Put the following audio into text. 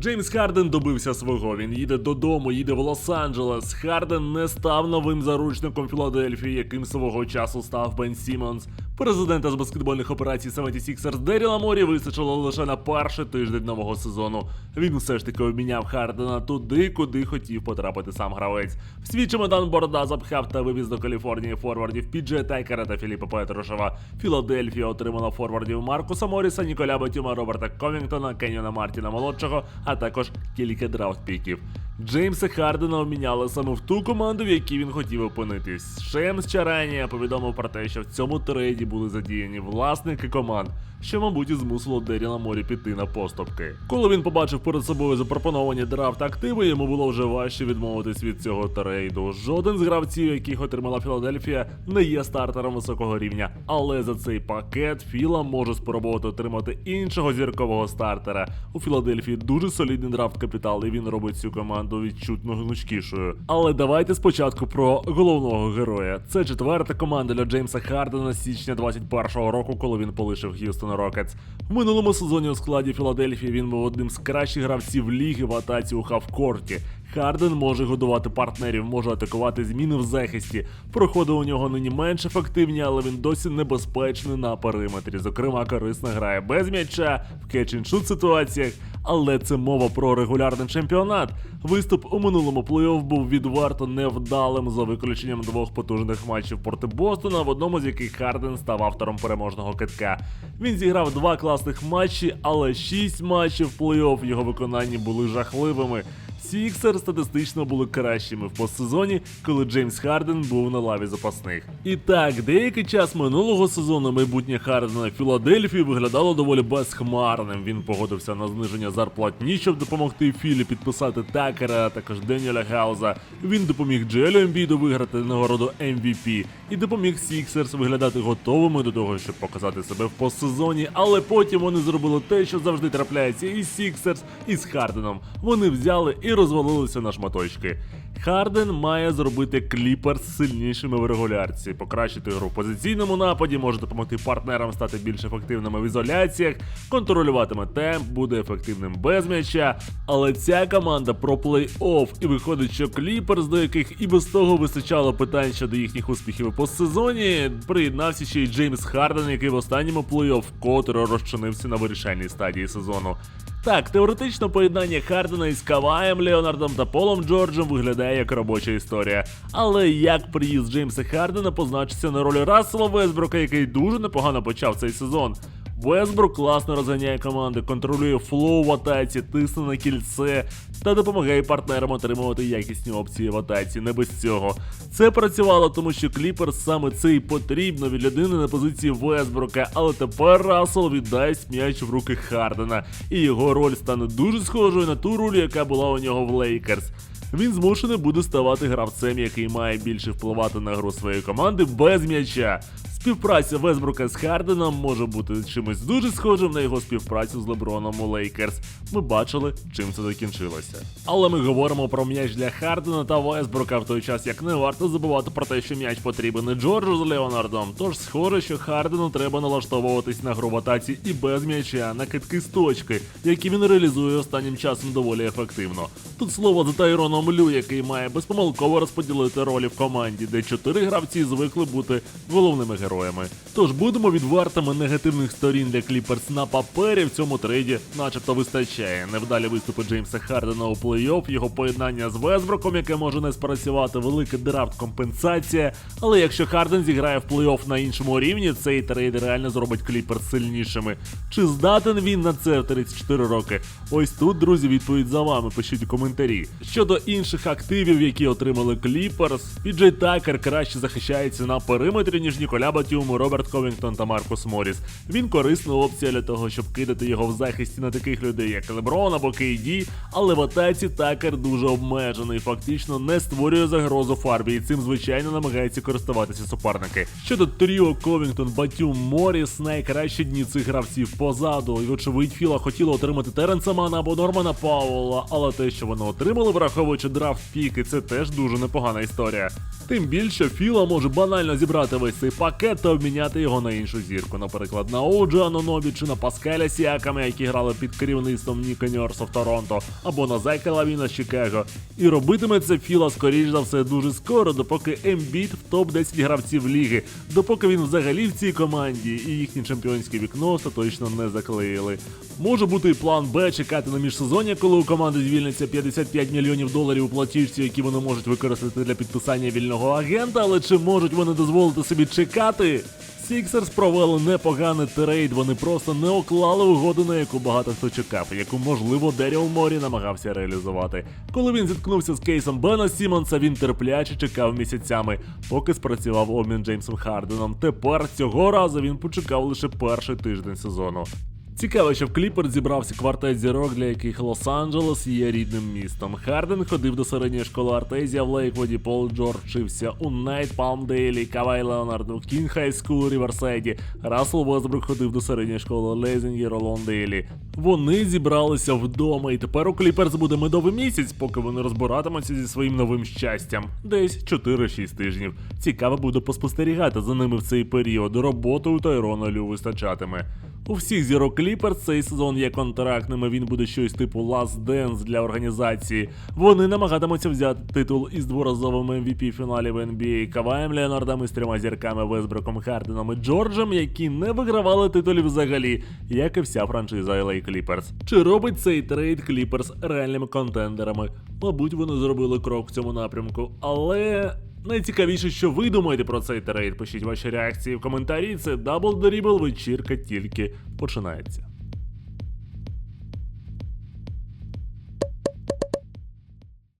Джеймс Харден добився свого. Він їде додому, їде в Лос-Анджелес. Харден не став новим заручником Філадельфії, яким свого часу став Бен Сімонс. Президента з баскетбольних операцій 76ers Деріла Морі вистачило лише на перший тиждень нового сезону. Він все ж таки обміняв Хардена туди, куди хотів потрапити сам гравець. В свій чемодан Борода запхав та вивіз до Каліфорнії форвардів Підже Тайкера та Філіпа Петрушева. Філадельфія отримала форвардів Маркуса Моріса, Ніколя Батюма, Роберта Ковінгтона, Кеньона Мартіна молодшого, а також кілька драфт-піків. Джеймса Хардена обміняли саме в ту команду, в якій він хотів опинитись. Шемс Чаранія повідомив про те, що в цьому трейді були задіяні власники команд, що, мабуть, і змусило Деріла Морі піти на поступки. Коли він побачив перед собою запропоновані драфт активи, йому було вже важче відмовитись від цього трейду. Жоден з гравців, яких отримала Філадельфія, не є стартером високого рівня. Але за цей пакет Філа може спробувати отримати іншого зіркового стартера. У Філадельфії дуже солідний драфт капітал, і він робить цю команду відчутно гнучкішою. Але давайте спочатку про головного героя. Це четверта команда для Джеймса Хардена січня 21-го року, коли він полишив Х'юстон Рокетс. В минулому сезоні у складі Філадельфії він був одним з кращих гравців ліги в атаці у хавкорті. Харден може годувати партнерів, може атакувати зміни в захисті. Проходи у нього нині менш ефективні, але він досі небезпечний на периметрі. Зокрема, корисно грає без м'яча в кетч-н-шут ситуаціях. Але це мова про регулярний чемпіонат. Виступ у минулому плей-офф був відверто невдалим за виключенням двох потужних матчів проти Бостона, в одному з яких Харден став автором переможного китка. Він зіграв два класних матчі, але шість матчів плей-офф його виконанні були жахливими. Сіксер статистично були кращими в постсезоні, коли Джеймс Харден був на лаві запасних. І так, деякий час минулого сезону майбутнє Хардена в Філадельфії виглядало доволі безхмарним. Він погодився на зниження зарплатні, щоб допомогти Філі підписати Такера, а також Деніеля Гауза. Він допоміг Джелю Ембіду виграти нагороду MVP і допоміг Сіксерс виглядати готовими до того, щоб показати себе в постсезоні. Але потім вони зробили те, що завжди трапляється із Сіксерс, і з Харденом. Вони взяли і розвалилися на шматочки. Харден має зробити кліперс сильнішими в регулярці, покращити гру в позиційному нападі, може допомогти партнерам стати більш ефективними в ізоляціях, контролюватиме темп, буде ефективним без м'яча. Але ця команда про плей-офф, і виходить, що кліперс, до яких і без того вистачало питань щодо їхніх успіхів у постсезоні, приєднався ще й Джеймс Харден, який в останньому плей-офф вкотре розчинився на вирішальній стадії сезону. Так, теоретично поєднання Хардена із Каваєм, Леонардом та Полом Джорджем виглядає як робоча історія. Але як приїзд Джеймса Хардена позначиться на ролі Рассела Весброка, який дуже непогано почав цей сезон. Весбрук класно розганяє команди, контролює флоу в атаці, тисне на кільце та допомагає партнерам отримувати якісні опції в атаці. Не без цього. Це працювало, тому що Кліпер саме це і потрібно від людини на позиції Весбрука, але тепер Рассел віддасть м'яч в руки Хардена, і його роль стане дуже схожою на ту роль, яка була у нього в Лейкерс. Він змушений буде ставати гравцем, який має більше впливати на гру своєї команди без м'яча. Співпраця Весбрука з Харденом може бути чимось дуже схожим на його співпрацю з Леброном у Лейкерс. Ми бачили, чим це закінчилося. Але ми говоримо про м'яч для Хардена та Весбрука в той час, як не варто забувати про те, що м'яч потрібен і Джорджу з Леонардом. Тож схоже, що Хардену треба налаштовуватись на гру і без м'яча на китки з точки, які він реалізує останнім часом доволі ефективно. Тут слово за Тайроном Лю, який має безпомилково розподілити ролі в команді, де чотири гравці звикли бути головними героями. Тож будемо відвертими негативних сторін для Кліперс на папері в цьому трейді, начебто вистачає. Невдалі виступи Джеймса Хардена у плей-офф, його поєднання з Весброком, яке може не спрацювати, великий драфт компенсація. Але якщо Харден зіграє в плей-офф на іншому рівні, цей трейд реально зробить Кліперс сильнішими. Чи здатен він на це в 34 роки? Ось тут, друзі, відповідь за вами. Пишіть у коментарі. Щодо інших активів, які отримали Кліперс, Піджей Такер краще захищається на периметрі, ніж Ніколя Батюм, Роберт Ковінгтон та Маркус Моріс. Він корисна опція для того, щоб кидати його в захисті на таких людей, як Леброн або Кейді, але в атаці Такер дуже обмежений, фактично не створює загрозу фарбі, і цим звичайно намагається користуватися суперники. Щодо тріо Ковінгтон, Батюм, Моріс, найкращі дні цих гравців позаду. І очевидь, Філа хотіла отримати Теренса Мана або Нормана Паула, але те, що вони отримали, враховуючи драфт піки, це теж дуже непогана історія. Тим більше Філа може банально зібрати весь цей пакет пакет та обміняти його на іншу зірку, наприклад, на Оджа Анонобі чи на Паскаля Сіаками, які грали під керівництвом Ніка Ньорса в Торонто, або на Зайка Лавіна з Чикаго. І робитиме це Філа, скоріш за все, дуже скоро, допоки Ембіт в топ-10 гравців ліги, допоки він взагалі в цій команді і їхнє чемпіонське вікно остаточно не заклеїли. Може бути план Б чекати на міжсезоння, коли у команди звільниться 55 мільйонів доларів у платіжці, які вони можуть використати для підписання вільного агента, але чи можуть вони дозволити собі чекати? Сіксерс провели непоганий трейд, вони просто не оклали угоду, на яку багато хто чекав, яку, можливо, Деріл Морі намагався реалізувати. Коли він зіткнувся з кейсом Бена Сімонса, він терпляче чекав місяцями, поки спрацював обмін Джеймсом Харденом. Тепер цього разу він почекав лише перший тиждень сезону. Цікаво, що в Кліпер зібрався квартет зірок, для яких Лос-Анджелес є рідним містом. Харден ходив до середньої школи Артезія в Лейкводі, Пол Джордж вчився у Найт Палмдейлі, Кавай Леонард у Кінг Хай Скул у Ріверсайді, Рассел Весбрук ходив до середньої школи Лейзінгі Ролондейлі. Вони зібралися вдома, і тепер у Кліперс буде медовий місяць, поки вони розбиратимуться зі своїм новим щастям. Десь 4-6 тижнів. Цікаво буде поспостерігати за ними в цей період. Роботи у Тайрона Лю вистачатиме. У всіх зірок Кліперс цей сезон є контрактними. Він буде щось типу Last Dance для організації. Вони намагатимуться взяти титул із дворазовим MVP фіналів NBA Каваєм Леонардом із трьома зірками Весброком Харденом і Джорджем, які не вигравали титулів взагалі, як і вся франшиза LA Clippers. Чи робить цей трейд Кліперс реальними контендерами? Мабуть, вони зробили крок в цьому напрямку, але. Найцікавіше, що ви думаєте про цей трейд, пишіть ваші реакції в коментарі. Це Double Dribble, вечірка тільки починається.